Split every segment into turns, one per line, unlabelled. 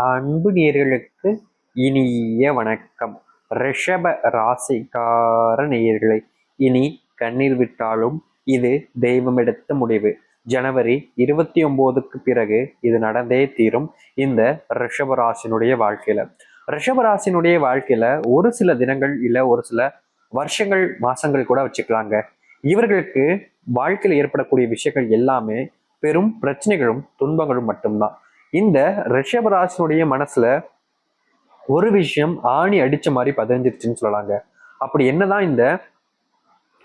அன்பு நேயர்களுக்கு இனிய வணக்கம். ரிஷப ராசிக்கார நேர்களை இனி கண்ணீர் விட்டாலும் இது தெய்வம் எடுத்த முடிவு. ஜனவரி இருபத்தி ஒன்பதுக்கு பிறகு இது நடந்தே தீரும் இந்த ரிஷப ராசினுடைய வாழ்க்கையில. ரிஷப ராசினுடைய வாழ்க்கையில ஒரு சில தினங்கள் இல்லை ஒரு சில வருஷங்கள் மாசங்கள் கூட வச்சுக்கலாங்க. இவர்களுக்கு வாழ்க்கையில் ஏற்படக்கூடிய விஷயங்கள் எல்லாமே பெரும் பிரச்சனைகளும் துன்பங்களும் மட்டும்தான். இந்த ரிஷபராசினுடைய மனசுல ஒரு விஷயம் ஆணி அடிச்ச மாதிரி பதிஞ்சிருச்சுன்னு சொல்லலாங்க. அப்படி என்னதான் இந்த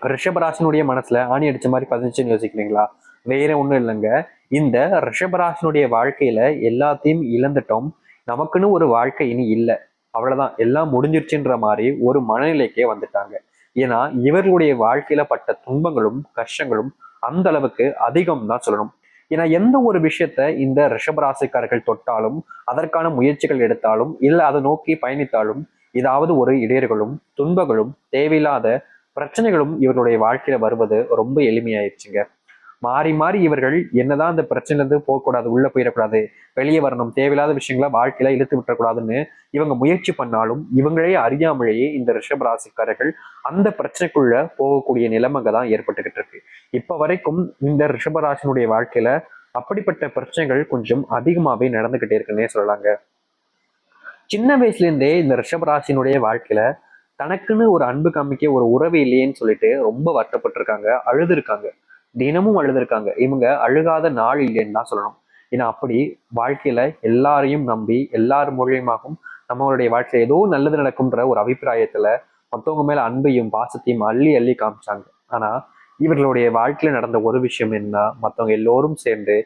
ரிஷபராசினுடைய மனசுல ஆணி அடிச்ச மாதிரி பதிஞ்சுன்னு யோசிக்கிறீங்களா? வேற ஒன்றும் இல்லைங்க. இந்த ரிஷபராசினுடைய வாழ்க்கையில எல்லாத்தையும் இழந்துட்டோம். நமக்குன்னு ஒரு வாழ்க்கை இனி இல்லை. அவ்வளவுதான். எல்லாம் முடிஞ்சிருச்சுன்ற மாதிரி ஒரு மனநிலைக்கே வந்துட்டாங்க. ஏன்னா இவர்களுடைய வாழ்க்கையில பட்ட துன்பங்களும் கஷ்டங்களும் அந்த அளவுக்கு அதிகம் தான் சொல்லணும். ஏன்னா எந்த ஒரு விஷயத்த இந்த ரிஷபராசிக்காரர்கள் தொட்டாலும் அதற்கான முயற்சிகள் எடுத்தாலும் இல்லை அதை நோக்கி பயணித்தாலும் ஏதாவது ஒரு இடையர்களும் துன்பங்களும் தேவையில்லாத பிரச்சனைகளும் இவர்களுடைய வாழ்க்கையில வருவது ரொம்ப எளிமையாயிடுச்சுங்க மாறி மாறி இவர்கள் என்னதான் அந்த பிரச்சனையிலிருந்து போகக்கூடாது உள்ள போயிடக்கூடாது வெளியே வரணும் தேவையில்லாத விஷயங்களை வாழ்க்கையில இழுத்து விட்டுறக்கூடாதுன்னு இவங்க முயற்சி பண்ணாலும் இவங்களே அறியாமலேயே இந்த ரிஷப ராசிக்காரர்கள் அந்த பிரச்சனைக்குள்ள போகக்கூடிய நிலைமைங்க தான் ஏற்பட்டுக்கிட்டு இருக்கு. இப்ப வரைக்கும் இந்த ரிஷபராசினுடைய வாழ்க்கையில அப்படிப்பட்ட பிரச்சனைகள் கொஞ்சம் அதிகமாவே நடந்துகிட்டே இருக்குன்னே சொல்லலாங்க. சின்ன வயசுல இருந்தே இந்த ரிஷபராசினுடைய வாழ்க்கையில தனக்குன்னு ஒரு அன்பு காமிக்க ஒரு உறவு இல்லையேன்னு சொல்லிட்டு ரொம்ப வருத்தப்பட்டிருக்காங்க அழுது இருக்காங்க தினமும் அழுதுருக்காங்க. இவங்க அழுகாத நாள் இல்லைன்னு தான் சொல்லணும். ஏன்னா அப்படி வாழ்க்கையில எல்லாரையும் நம்பி எல்லார் மூலியமாகவும் நம்மளுடைய வாழ்க்கையில ஏதோ நல்லது நடக்கும்ன்ற ஒரு அபிப்பிராயத்துல மற்றவங்க மேல அன்பையும் பாசத்தையும் அள்ளி அள்ளி காமிச்சாங்க. ஆனா இவர்களுடைய வாழ்க்கையில நடந்த ஒரு விஷயம் என்ன மற்றவங்க எல்லோரும் சேர்ந்து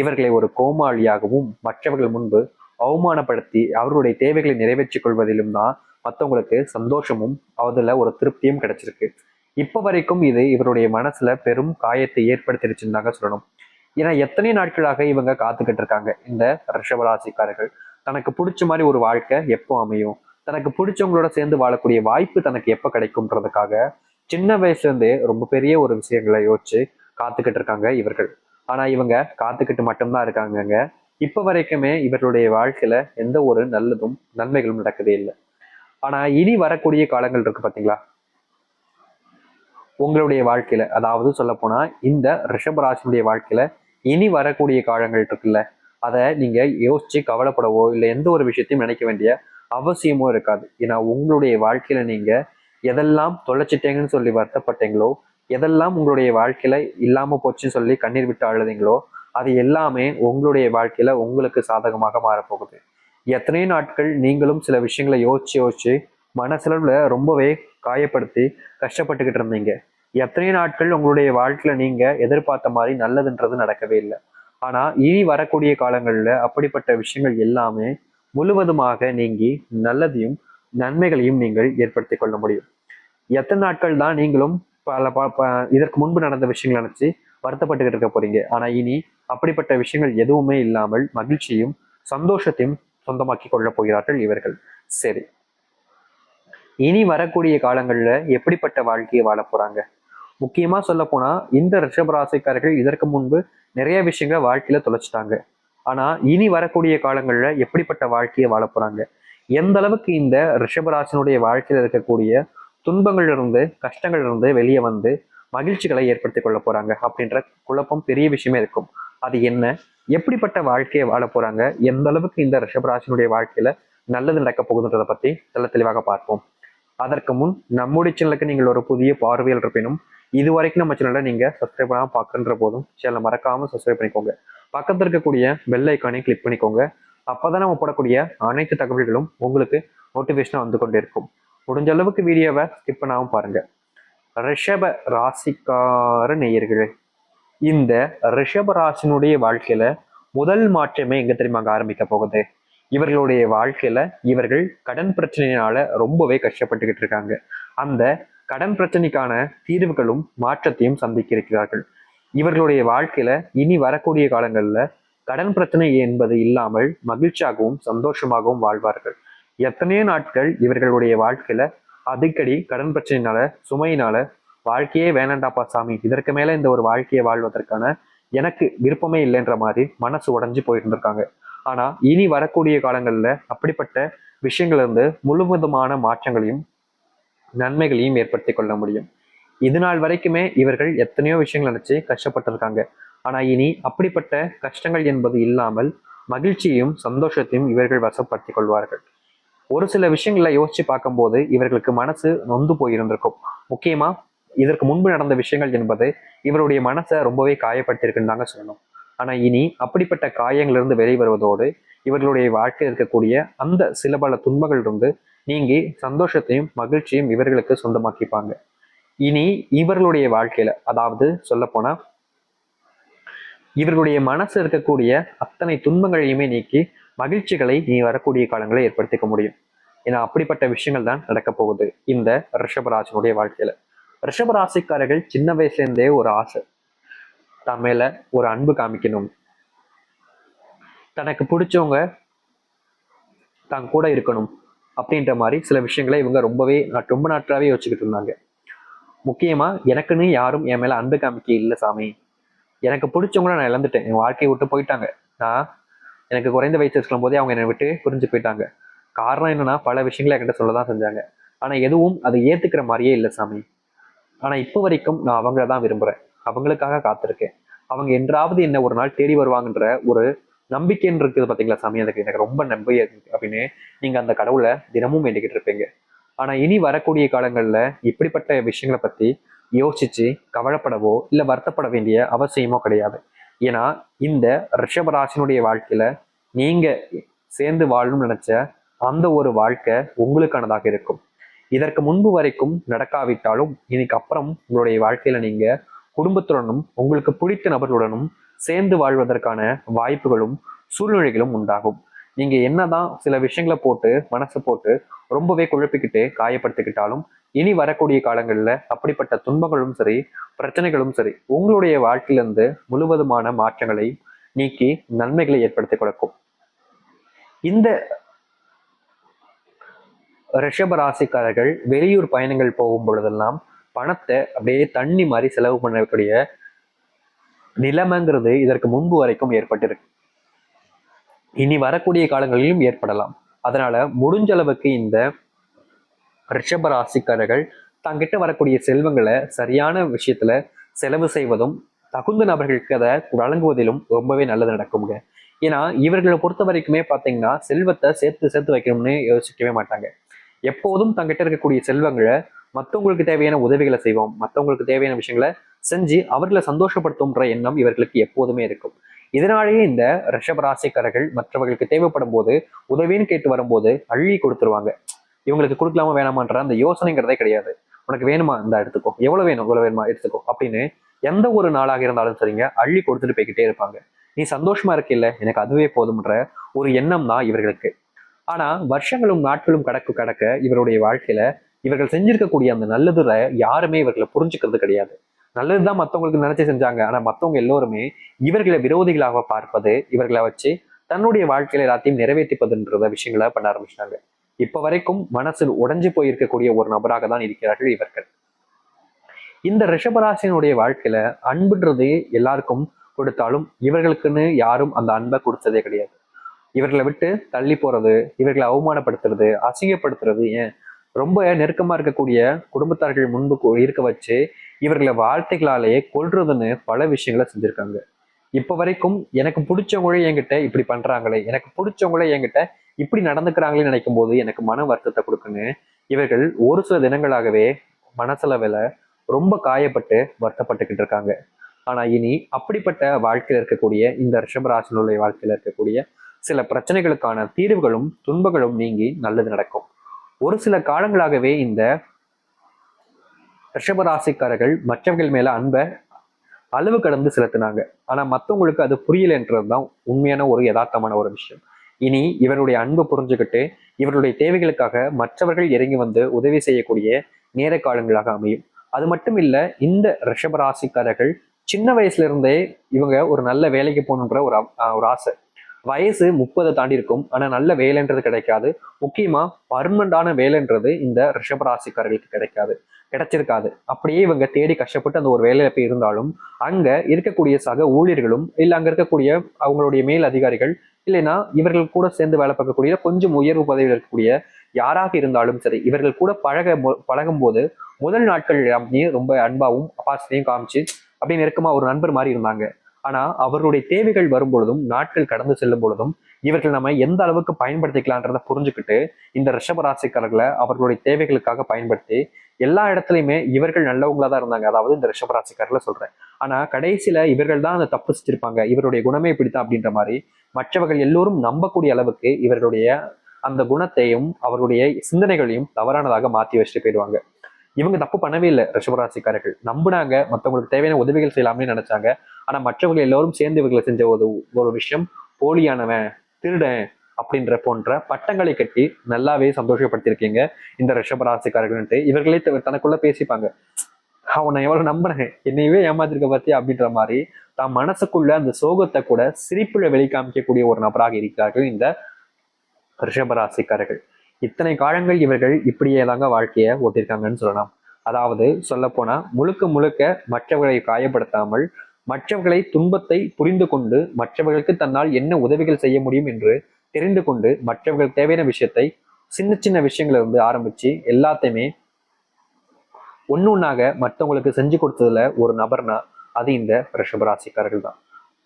இவர்களை ஒரு கோமாளியாகவும் மற்றவர்கள் முன்பு அவமானப்படுத்தி அவர்களுடைய தேவைகளை நிறைவேற்றிக் கொள்வதிலும் தான் மற்றவங்களுக்கு சந்தோஷமும் அதில் ஒரு திருப்தியும் கிடைச்சிருக்கு. இப்போ வரைக்கும் இது இவருடைய மனசுல பெரும் காயத்தை ஏற்படுத்திருச்சுன்னு தாங்க சொல்லணும். ஏன்னா எத்தனை நாட்களாக இவங்க காத்துக்கிட்டு இருக்காங்க? இந்த ரிஷபராசிக்காரர்கள். தனக்கு பிடிச்ச மாதிரி ஒரு வாழ்க்கை எப்போ அமையும்? தனக்கு பிடிச்சவங்களோட சேர்ந்து வாழக்கூடிய வாய்ப்பு தனக்கு எப்போ கிடைக்கும்ன்றதுக்காக சின்ன வயசுலேருந்தே ரொம்ப பெரிய ஒரு விஷயங்களை யோசிச்சு காத்துக்கிட்டு இருக்காங்க இவர்கள். ஆனால் இவங்க காத்துக்கிட்டு மட்டும்தான் இருக்காங்கங்க. இப்போ வரைக்குமே இவர்களுடைய வாழ்க்கையில எந்த ஒரு நல்லதும் நன்மைகளும் நடக்கவே இல்லை. ஆனால் இனி வரக்கூடிய காலங்கள் இருக்கு பார்த்தீங்களா உங்களுடைய வாழ்க்கையில அதாவது சொல்ல போனா இந்த ரிஷபராசினுடைய வாழ்க்கையில இனி வரக்கூடிய காலங்கள் இருக்குல்ல அதை நீங்க யோசிச்சு கவலைப்படவோ இல்லை எந்த ஒரு விஷயத்தையும் நினைக்க வேண்டிய அவசியமோ இருக்காது. ஏன்னா உங்களுடைய வாழ்க்கையில நீங்க எதெல்லாம் தொலைச்சிட்டேங்கன்னு சொல்லி வருத்தப்பட்டீங்களோ எதெல்லாம் உங்களுடைய வாழ்க்கையில இல்லாம போச்சுன்னு சொல்லி கண்ணீர் விட்டு அழுதீங்களோ அது எல்லாமே உங்களுடைய வாழ்க்கையில உங்களுக்கு சாதகமாக மாறப்போகுது. எத்தனை நாட்கள் நீங்களும் சில விஷயங்களை யோசிச்சு யோசிச்சு மனசளவில் ரொம்பவே காயப்படுத்தி கஷ்டப்பட்டுக்கிட்டு இருந்தீங்க. எத்தனை நாட்கள் உங்களுடைய வாழ்க்கையில் நீங்கள் எதிர்பார்த்த மாதிரி நல்லதுன்றது நடக்கவே இல்லை. ஆனால் இனி வரக்கூடிய காலங்களில் அப்படிப்பட்ட விஷயங்கள் எல்லாமே முழுவதுமாக நீங்கி நல்லதையும் நன்மைகளையும் நீங்கள் ஏற்படுத்தி கொள்ள முடியும். எத்தனை நாட்கள் தான் நீங்களும் பல இதற்கு முன்பு நடந்த விஷயங்களை நினச்சி வருத்தப்பட்டுக்கிட்டு இருக்க போறீங்க. ஆனால் இனி அப்படிப்பட்ட விஷயங்கள் எதுவுமே இல்லாமல் மகிழ்ச்சியும் சந்தோஷத்தையும் சொந்தமாக்கி கொள்ள போகிறார்கள் இவர்கள். சரி. இனி வரக்கூடிய காலங்களில் எப்படிப்பட்ட வாழ்க்கையை வாழ போகிறாங்க முக்கியமாக சொல்லப்போனால் போனா இந்த ரிஷபராசிக்காரர்கள் இதற்கு முன்பு நிறைய விஷயங்களை வாழ்க்கையில் தொலைச்சிட்டாங்க. ஆனால் இனி வரக்கூடிய காலங்களில் எப்படிப்பட்ட வாழ்க்கையை வாழ போகிறாங்க எந்த அளவுக்கு இந்த ரிஷபராசினுடைய வாழ்க்கையில் இருக்கக்கூடிய துன்பங்கள் இருந்து வெளியே வந்து மகிழ்ச்சிகளை ஏற்படுத்தி கொள்ள போகிறாங்க அப்படின்ற குழப்பம் பெரிய விஷயமே இருக்கும். அது என்ன? எப்படிப்பட்ட வாழ்க்கையை வாழ போகிறாங்க எந்த அளவுக்கு இந்த ரிஷபராசினுடைய வாழ்க்கையில் நல்லது நடக்க போகுதுன்றதை பற்றி தெல்ல தெளிவாக பார்ப்போம். அதற்கு முன் நம்முடைய சேனலுக்கு நீங்கள் ஒரு புதிய பார்வையில் இருப்பினும் இது வரைக்கும் நம்ம சேனலை நீங்கள் சப்ஸ்கிரைப் பண்ணாமல் பார்க்குற போதும் சேனலை மறக்காமல் சப்ஸ்கிரைப் பண்ணிக்கோங்க. பக்கத்தில் இருக்கக்கூடிய பெல் ஐக்கானை கிளிக் பண்ணிக்கோங்க. அப்பதான் நம்ம போடக்கூடிய அனைத்து தகவல்களும் உங்களுக்கு நோட்டிஃபிகேஷனாக வந்து கொண்டே இருக்கும். முடிஞ்ச அளவுக்கு வீடியோவை ஸ்கிப் பண்ணாமல் பாருங்கள் ரிஷப ராசிக்கார நேயர்களே இந்த ரிஷப ராசினுடைய வாழ்க்கையில் முதல் மாற்றமே எங்கே தெரியுமாங்க ஆரம்பிக்க போகுது? இவர்களுடைய வாழ்க்கையில இவர்கள் கடன் பிரச்சனையினால ரொம்பவே கஷ்டப்பட்டுக்கிட்டு இருக்காங்க. அந்த கடன் பிரச்சனைக்கான தீர்வுகளும் மாற்றத்தையும் சந்திக்க இருக்கிறார்கள் இவர்களுடைய வாழ்க்கையில இனி வரக்கூடிய காலங்கள்ல கடன் பிரச்சனை என்பது இல்லாமல் மகிழ்ச்சியாகவும் சந்தோஷமாகவும் வாழ்வார்கள். எத்தனையோ நாட்கள் இவர்களுடைய வாழ்க்கையில அடிக்கடி கடன் பிரச்சனையினால சுமையினால வாழ்க்கையே வேணாண்டாப்பா சாமி இதற்கு மேல இந்த ஒரு வாழ்க்கையை வாழ்வதற்கான எனக்கு விருப்பமே இல்லைன்ற மாதிரி மனசு உடஞ்சு போயிருந்திருக்காங்க. ஆனா இனி வரக்கூடிய காலங்கள்ல அப்படிப்பட்ட விஷயங்கள்ல இருந்து முழுவதுமான மாற்றங்களையும் நன்மைகளையும் ஏற்படுத்தி கொள்ள முடியும். இது நாள் வரைக்குமே இவர்கள் எத்தனையோ விஷயங்கள் நினைச்சு கஷ்டப்பட்டிருக்காங்க. ஆனா இனி அப்படிப்பட்ட கஷ்டங்கள் என்பது இல்லாமல் மகிழ்ச்சியையும் சந்தோஷத்தையும் இவர்கள் வசப்படுத்திக் கொள்வார்கள். ஒரு சில விஷயங்களை யோசிச்சு பார்க்கும்போது இவர்களுக்கு மனசு நொந்து போயிருந்திருக்கும். முக்கியமா இதற்கு முன்பு நடந்த விஷயங்கள் என்பது இவருடைய மனசை ரொம்பவே காயப்படுத்தியிருக்குன்னு தாங்க சொல்லணும். ஆனா இனி அப்படிப்பட்ட காயங்களிலிருந்து வெளிவருவதோடு இவர்களுடைய வாழ்க்கையில் இருக்கக்கூடிய அந்த சில பல துன்பங்களிலிருந்து நீங்கி சந்தோஷத்தையும் மகிழ்ச்சியும் இவர்களுக்கு சொந்தமாக்கிப்பாங்க. இனி இவர்களுடைய வாழ்க்கையில அதாவது சொல்ல இவர்களுடைய மனசு இருக்கக்கூடிய அத்தனை துன்பங்களையுமே நீக்கி மகிழ்ச்சிகளை நீ வரக்கூடிய காலங்களை ஏற்படுத்திக்க முடியும். ஏன்னா அப்படிப்பட்ட விஷயங்கள் தான் நடக்க போகுது இந்த ரிஷபராசனுடைய வாழ்க்கையில. ரிஷபராசிக்காரர்கள் சின்ன வயசுலேருந்தே ஒரு ஆசை. தன் மேல ஒரு அன்பு காமிக்கணும். தனக்கு பிடிச்சவங்க தான் கூட இருக்கணும் அப்படின்ற மாதிரி சில விஷயங்களை இவங்க ரொம்பவே ரொம்ப நாட்களாவே யோசிச்சுக்கிட்டு இருந்தாங்க. முக்கியமா எனக்குன்னு யாரும் என் மேல அன்பு காமிக்க இல்லை சாமி. எனக்கு பிடிச்சவங்கள நான் இழந்துட்டேன். என் வாழ்க்கையை விட்டு போயிட்டாங்க. நான் எனக்கு குறைந்த வயசு இருக்கும் போதே அவங்க என்னை விட்டு புரிஞ்சு போயிட்டாங்க. காரணம் என்னன்னா பல விஷயங்களை என்கிட்ட சொல்ல தான் செஞ்சாங்க. ஆனால் எதுவும் அதை ஏற்றுக்கிற மாதிரியே இல்லை சாமி. ஆனால் இப்போ வரைக்கும் நான் அவங்கள தான் விரும்புறேன். அவங்களுக்காக காத்திருக்கேன். அவங்க என்றாவது என்ன ஒரு நாள் தேடி வருவாங்கன்ற ஒரு நம்பிக்கைன்னு இருக்குது பார்த்தீங்களா சாமி? அதுக்கு எனக்கு ரொம்ப நம்பிக்கை அப்படின்னு நீங்க அந்த கடவுளை தினமும் வேண்டிக்கிட்டு இருப்பீங்க. ஆனா இனி வரக்கூடிய காலங்கள்ல இப்படிப்பட்ட விஷயங்களை பத்தி யோசிச்சு கவலைப்படவோ இல்லை வருத்தப்பட வேண்டிய அவசியமோ கிடையாது. ஏன்னா இந்த ரிஷபராசினுடைய வாழ்க்கையில நீங்க சேர்ந்து வாழணும்னு நினைச்ச அந்த ஒரு வாழ்க்கை உங்களுக்கானதாக இருக்கும். இதற்கு முன்பு வரைக்கும் நடக்காவிட்டாலும் இன்னைக்கு அப்புறம் உங்களுடைய வாழ்க்கையில நீங்க குடும்பத்துடனும் உங்களுக்கு பிடித்த நபர்களுடனும் சேர்ந்து வாழ்வதற்கான வாய்ப்புகளும் சூழ்நிலைகளும் உண்டாகும். நீங்க என்னதான் சில விஷயங்களை போட்டு மனசு போட்டு ரொம்பவே குழப்பிக்கிட்டு காயப்படுத்திக்கிட்டாலும் இனி வரக்கூடிய காலங்களில் அப்படிப்பட்ட துன்பங்களும் சரி பிரச்சனைகளும் சரி உங்களுடைய வாழ்க்கையிலிருந்து முழுவதுமான மாற்றங்களை நீக்கி நன்மைகளை ஏற்படுத்தி கொடுக்கும். இந்த ரிஷப ராசிக்காரர்கள் வெளியூர் பயணங்கள் போகும் பொழுதெல்லாம் பணத்தை அப்படியே தண்ணி மாதிரி செலவு பண்ணக்கூடிய நிலைமைங்கிறது இதற்கு முன்பு வரைக்கும் ஏற்பட்டிருக்கு. இனி வரக்கூடிய காலங்களிலும் ஏற்படலாம். அதனால முடிஞ்ச அளவுக்கு இந்த ரிஷப ராசிக்காரர்கள் தங்கிட்ட வரக்கூடிய செல்வங்களை சரியான விஷயத்துல செலவு செய்வதும் தகுந்த நபர்களுக்கு அதை வழங்குவதிலும் ரொம்பவே நல்லது நடக்குங்க ஏன்னா இவர்களை பொறுத்த வரைக்குமே பார்த்தீங்கன்னா செல்வத்தை சேர்த்து சேர்த்து வைக்கணும்னு யோசிக்கவே மாட்டாங்க. எப்போதும் தங்கிட்ட இருக்கக்கூடிய செல்வங்களை மற்றவங்களுக்கு தேவையான உதவிகளை செய்வோம். மற்றவங்களுக்கு தேவையான விஷயங்களை செஞ்சு அவர்களை சந்தோஷப்படுத்தும்ன்ற எண்ணம் இவர்களுக்கு எப்போதுமே இருக்கும். இதனாலேயே இந்த ரிஷபராசிக்காரர்கள் மற்றவர்களுக்கு தேவைப்படும் போது உதவின்னு கேட்டு வரும்போது அள்ளி கொடுத்துருவாங்க. இவங்களுக்கு கொடுக்கலாமா வேணாமான்ற அந்த யோசனைங்கிறதே கிடையாது. உனக்கு வேணுமா? இந்த எடுத்துக்கோ. எவ்வளவு வேணும்? இவ்வளவு வேணுமா? எடுத்துக்கோ அப்படின்னு எந்த ஒரு நாளாக இருந்தாலும் சரிங்க அள்ளி கொடுத்துட்டு போய்கிட்டே இருப்பாங்க. நீ சந்தோஷமா இருக்கில்ல? எனக்கு அதுவே போதும்ன்ற ஒரு எண்ணம் தான் இவர்களுக்கு. ஆனா வருஷங்களும் நாட்களும் கடக்கு கடக்க இவருடைய வாழ்க்கையில இவர்கள் செஞ்சிருக்கக்கூடிய அந்த நல்லதுல யாருமே இவர்களை புரிஞ்சுக்கிறது கிடையாது. நல்லதுதான் மற்றவங்களுக்கு நினைச்சு செஞ்சாங்க. ஆனா மற்றவங்க எல்லோருமே இவர்களை விரோதிகளாக பார்ப்பது இவர்களை வச்சு தன்னுடைய வாழ்க்கையில எல்லாத்தையும் நிறைவேற்றிப்பதுன்றத விஷயங்களை பண்ண ஆரம்பிச்சிட்டாங்க. இப்ப வரைக்கும் மனசில் உடைஞ்சு போயிருக்கக்கூடிய ஒரு நபராக தான் இருக்கிறார்கள் இவர்கள். இந்த ரிஷபராசினுடைய வாழ்க்கையில அன்புன்றது எல்லாருக்கும் கொடுத்தாலும் இவர்களுக்குன்னு யாரும் அந்த அன்பை கொடுத்ததே கிடையாது. இவர்களை விட்டு தள்ளி போறது இவர்களை அவமானப்படுத்துறது அசிங்கப்படுத்துறது ஏன்? ரொம்ப நெருக்கமா இருக்கக்கூடிய குடும்பத்தார்கள் முன்பு இருக்க வச்சு இவர்களை வார்த்தைகளாலேயே கொள்றதுன்னு பல விஷயங்களை செஞ்சிருக்காங்க. இப்ப வரைக்கும் எனக்கு பிடிச்சவங்களே என்கிட்ட இப்படி பண்றாங்களே எனக்கு பிடிச்சவங்களே என்கிட்ட இப்படி நடந்துக்கிறாங்களே நினைக்கும் போது எனக்கு மன வருத்தத்தை கொடுக்குன்னு இவர்கள் ஒரு சில தினங்களாகவே மனசளவில் ரொம்ப காயப்பட்டு வருத்தப்பட்டுக்கிட்டு இருக்காங்க. ஆனா இனி அப்படிப்பட்ட வாழ்க்கையில் இருக்கக்கூடிய இந்த ரிஷபராசினுடைய வாழ்க்கையில இருக்கக்கூடிய சில பிரச்சனைகளுக்கான தீர்வுகளும் துன்பங்களும் நீங்கி நல்லது நடக்கும். ஒரு சில காலங்களாகவே இந்த ரிஷபராசிக்காரர்கள் மற்றவர்கள் மேல அன்பை அளவு கடந்து செலுத்தினாங்க. ஆனா மற்றவங்களுக்கு அது புரியலன்றது தான் உண்மையான ஒரு யதார்த்தமான ஒரு விஷயம். இனி இவருடைய அன்பு புரிஞ்சுக்கிட்டு இவருடைய தேவைகளுக்காக மற்றவர்கள் இறங்கி வந்து உதவி செய்யக்கூடிய நேர காலங்களாக அமையும். அது மட்டும் இல்ல இந்த ரிஷபராசிக்காரர்கள் சின்ன வயசுல இருந்தே இவங்க ஒரு நல்ல வேலைக்கு போகணுன்ற ஒரு ஒரு ஆசை. வயசு முப்பதை தாண்டி இருக்கும். ஆனால் நல்ல வேலைன்றது கிடைக்காது. முக்கியமாக பர்மனண்டான வேலைன்றது இந்த ரிஷபராசிக்காரர்களுக்கு கிடைக்காது. கிடைச்சிருக்காது. அப்படியே இவங்க தேடி கஷ்டப்பட்டு அந்த ஒரு வேலையில போய் இருந்தாலும் அங்கே இருக்கக்கூடிய சக ஊழியர்களும் இல்லை அங்கே இருக்கக்கூடிய அவங்களுடைய மேல் அதிகாரிகள் இல்லைன்னா இவர்கள் கூட சேர்ந்து வேலை பார்க்கக்கூடிய கொஞ்சம் உயர்வு பதவியில் இருக்கக்கூடிய யாராக இருந்தாலும் சரி இவர்கள் கூட பழக பழகும் போது முதல் நாட்கள் எல்லாமே ரொம்ப அன்பாவும் அப்பாசத்தையும் காமிச்சு அப்படின்னு நெருக்கமாக ஒரு நண்பர் மாதிரி இருந்தாங்க. ஆனா அவர்களுடைய தேவைகள் வரும் பொழுதும் நாட்கள் கடந்து செல்லும் பொழுதும் இவர்கள் நம்ம எந்த அளவுக்கு பயன்படுத்திக்கலான்றத புரிஞ்சுக்கிட்டு இந்த ரிஷபராசிக்காரர்களை அவர்களுடைய தேவைகளுக்காக பயன்படுத்தி எல்லா இடத்துலையுமே இவர்கள் நல்லவங்களா தான் இருந்தாங்க. அதாவது இந்த ரிஷபராசிக்காரர்களை சொல்றேன். ஆனா கடைசியில இவர்கள் தான் அந்த தப்பு செஞ்சிருப்பாங்க இவருடைய குணமே பிடித்தா அப்படின்ற மாதிரி மற்றவர்கள் எல்லோரும் நம்பக்கூடிய அளவுக்கு இவர்களுடைய அந்த குணத்தையும் அவருடைய சிந்தனைகளையும் தவறானதாக மாற்றி வச்சுட்டு போயிடுவாங்க. இவங்க தப்பு பண்ணவே இல்லை ரிஷபராசிக்காரர்கள். நம்பினாங்க மற்றவங்களுக்கு தேவையான உதவிகள் செய்யலாம்னு நினைச்சாங்க. ஆனா மற்றவர்கள் எல்லோரும் சேர்ந்து இவர்களை செஞ்ச ஒரு ஒரு விஷயம் போலியானவன் திருடன் அப்படின்ற போன்ற பட்டங்களை கட்டி நல்லாவே சந்தோஷப்படுத்திருக்கீங்க இந்த ரிஷபராசிக்காரர்கள்ட்டு இவர்களே தனக்குள்ள பேசிப்பாங்க. அவனை எவ்வளவு நம்புறேன்? என்னையவே ஏமாத்திருக்க பத்தி அப்படின்ற மாதிரி தான் மனசுக்குள்ள அந்த சோகத்தை கூட சிரிப்புல வெளிக்காமிக்கக்கூடிய ஒரு நபராக இருக்கிறார்கள் இந்த ரிஷபராசிக்காரர்கள். இத்தனை காலங்கள் இவர்கள் இப்படியே தாங்க வாழ்க்கையை ஓட்டியிருக்காங்கன்னு சொல்லலாம். அதாவது சொல்லப்போனா முழுக்க முழுக்க மற்றவர்களை காயப்படுத்தாமல் மற்றவர்களை துன்பத்தை புரிந்து கொண்டு மற்றவர்களுக்கு தன்னால் என்ன உதவிகள் செய்ய முடியும் என்று தெரிந்து கொண்டு மற்றவர்கள் தேவையான விஷயத்தை சின்ன சின்ன விஷயங்களை இருந்து ஆரம்பிச்சு எல்லாத்தையுமே ஒன்று ஒன்றாக மற்றவங்களுக்கு செஞ்சு கொடுத்ததுல ஒரு நபர்னா அது இந்த ரிஷபராசிக்காரர்கள் தான்.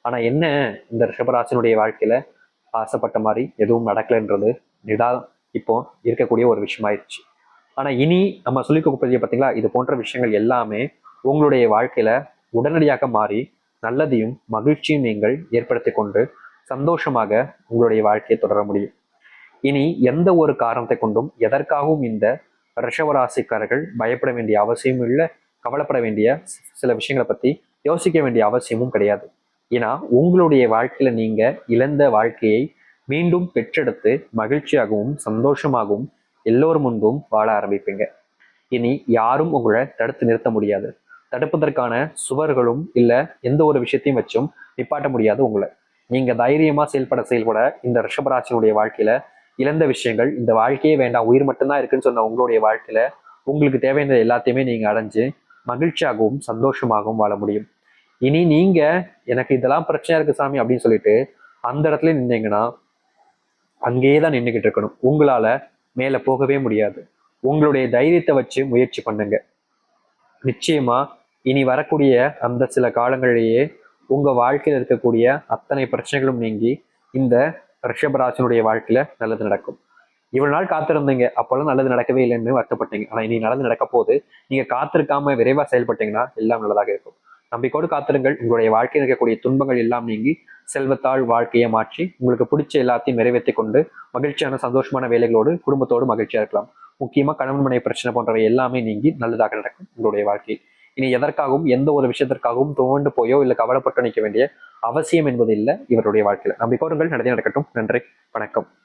ஆனா என்ன இந்த ரிஷபராசினுடைய வாழ்க்கையில ஆசைப்பட்ட மாதிரி எதுவும் நடக்கலைன்றது நிதா இப்போ இருக்கக்கூடிய ஒரு விஷயமாயிருச்சு. ஆனால் இனி நம்ம சொல்லிக் கொடுப்பதை பார்த்தீங்களா? இது போன்ற விஷயங்கள் எல்லாமே உங்களுடைய வாழ்க்கையில உடனடியாக மாறி நல்லதையும் மகிழ்ச்சியும் நீங்கள் ஏற்படுத்தி கொண்டு சந்தோஷமாக உங்களுடைய வாழ்க்கையை தொடர முடியும். இனி எந்த ஒரு காரணத்தை கொண்டும் எதற்காகவும் இந்த ரிஷவராசிக்காரர்கள் பயப்பட வேண்டிய அவசியமும் இல்லை கவலைப்பட வேண்டிய சில விஷயங்களை பத்தி யோசிக்க வேண்டிய அவசியமும் கிடையாது. ஏன்னா உங்களுடைய வாழ்க்கையில நீங்க இழந்த வாழ்க்கையை மீண்டும் பெற்றெடுத்து மகிழ்ச்சியாகவும் சந்தோஷமாகவும் எல்லோரும் முன்பும் வாழ ஆரம்பிப்பீங்க. இனி யாரும் உங்களை தடுத்து நிறுத்த முடியாது. தடுப்பதற்கான சுவர்களும் இல்லை எந்த ஒரு விஷயத்தையும் வச்சும் நிப்பாட்ட முடியாது உங்களை. நீங்க தைரியமா செயல்பட செயல்பட இந்த ரிஷபராசினுடைய வாழ்க்கையில இழந்த விஷயங்கள் இந்த வாழ்க்கையே வேண்டாம் உயிர் மட்டும்தான் இருக்குன்னு சொன்ன உங்களுடைய வாழ்க்கையில உங்களுக்கு தேவையான எல்லாத்தையுமே நீங்க அடைஞ்சு மகிழ்ச்சியாகவும் சந்தோஷமாகவும் வாழ முடியும். இனி நீங்க எனக்கு இதெல்லாம் பிரச்சனையா இருக்கு சாமி அப்படின்னு சொல்லிட்டு அந்த இடத்துல நின்னீங்கன்னா அங்கேயே தான் நின்றுக்கிட்டு இருக்கணும். உங்களால மேல போகவே முடியாது. உங்களுடைய தைரியத்தை வச்சு முயற்சி பண்ணுங்க. நிச்சயமா இனி வரக்கூடிய அந்த சில காலங்களிலேயே உங்க வாழ்க்கையில் இருக்கக்கூடிய அத்தனை பிரச்சனைகளும் நீங்கி இந்த ரிஷபராசனுடைய வாழ்க்கையில நல்லது நடக்கும். இவ்வளவு நாள் காத்திருந்தீங்க அப்போல்லாம் நல்லது நடக்கவே இல்லைன்னு வருத்தப்பட்டீங்க. ஆனா இனி நல்லது நடக்க போது நீங்க காத்திருக்காம விரைவா செயல்பட்டீங்கன்னா எல்லாம் நல்லதாக இருக்கும். நம்பிக்கோடு காத்திருங்கள். உங்களுடைய வாழ்க்கையில் இருக்கக்கூடிய துன்பங்கள் எல்லாம் நீங்கி செல்வத்தால் வாழ்க்கையை மாற்றி உங்களுக்கு பிடிச்ச எல்லாத்தையும் நிறைவேற்றி கொண்டு மகிழ்ச்சியான சந்தோஷமான வேலைகளோடு குடும்பத்தோடு மகிழ்ச்சியாக இருக்கலாம். முக்கியமா கணவன் மனை பிரச்சனை போன்றவை எல்லாமே நீங்கி நல்லதாக நடக்கும் உங்களுடைய வாழ்க்கை இனி எதற்காகவும் எந்த ஒரு விஷயத்திற்காகவும் துவண்டு போயோ இல்லை கவலைப்பட்டு நிற்க வேண்டிய அவசியம் என்பது இல்லை இவருடைய வாழ்க்கையில். நம்பிக்கோருங்கள் நடந்தே நடக்கட்டும். நன்றி. வணக்கம்.